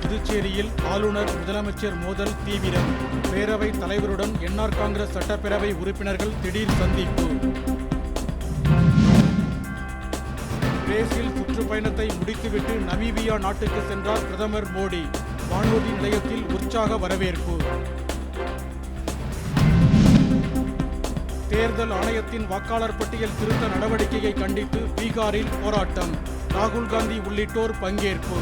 புதுச்சேரியில் ஆளுநர் முதலமைச்சர் மோதல் தீவிரம். பேரவை தலைவருடன் என்ஆர் காங்கிரஸ் சட்டப்பேரவை உறுப்பினர்கள் திடீர் சந்திப்பு. பிரேசில் சுற்றுப்பயணத்தை முடித்துவிட்டு நமீபியா நாட்டுக்கு சென்றார் பிரதமர் மோடி. வானூர்தி நிலையத்தில் உற்சாக வரவேற்பு. தேர்தல் ஆணையத்தின் வாக்காளர் பட்டியல் திருத்த நடவடிக்கையை கண்டித்து பீகாரில் போராட்டம். ராகுல் காந்தி உள்ளிட்டோர் பங்கேற்பு.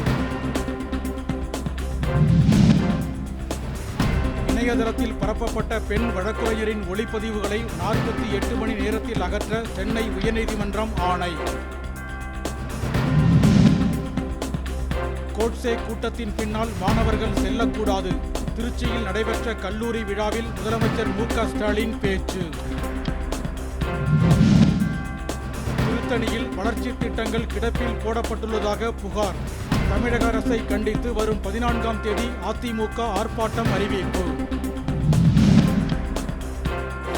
இணையதளத்தில் பரப்பப்பட்ட பெண் வழக்கறிஞரின் ஒளிப்பதிவுகளை நாற்பத்தி எட்டு மணி நேரத்தில் அகற்ற சென்னை உயர்நீதிமன்றம் ஆணை. கோட்சே கூட்டத்தின் பின்னால் மாணவர்கள் செல்லக்கூடாது. திருச்சியில் நடைபெற்ற கல்லூரி விழாவில் முதலமைச்சர் மு ஸ்டாலின் பேச்சு. கூட்டணியில் வளர்ச்சி திட்டங்கள் கிடப்பில் போடப்பட்டுள்ளதாக புகார். தமிழக அரசை கண்டித்து வரும் பதினான்காம் தேதி அதிமுக ஆர்ப்பாட்டம் அறிவிப்பு.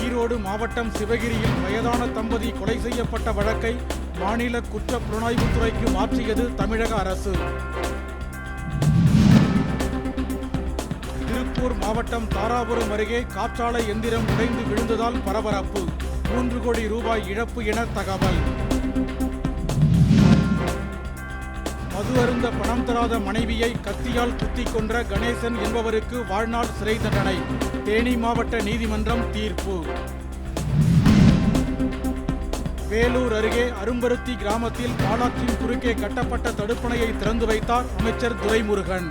ஈரோடு மாவட்டம் சிவகிரியில் வயதான தம்பதி கொலை செய்யப்பட்ட வழக்கை மாநில குற்ற புலனாய்வுத்துறைக்கு மாற்றியது தமிழக அரசு. திருப்பூர் மாவட்டம் தாராபுரம் அருகே காற்றாலை எந்திரம் உடைந்து விழுந்ததால் பரபரப்பு. மூன்று கோடி ரூபாய் இழப்பு என தகவல். மது அருந்த பணம் தராத மனைவியை கத்தியால் குத்திக் கொன்ற கணேசன் என்பவருக்கு வாழ்நாள் சிறை தண்டனை. தேனி மாவட்ட நீதிமன்றம் தீர்ப்பு. வேலூர் அருகே அரும்பருத்தி கிராமத்தில் பாலாற்றின் குறுக்கே கட்டப்பட்ட தடுப்பணையை திறந்து வைத்தார் அமைச்சர் துரைமுருகன்.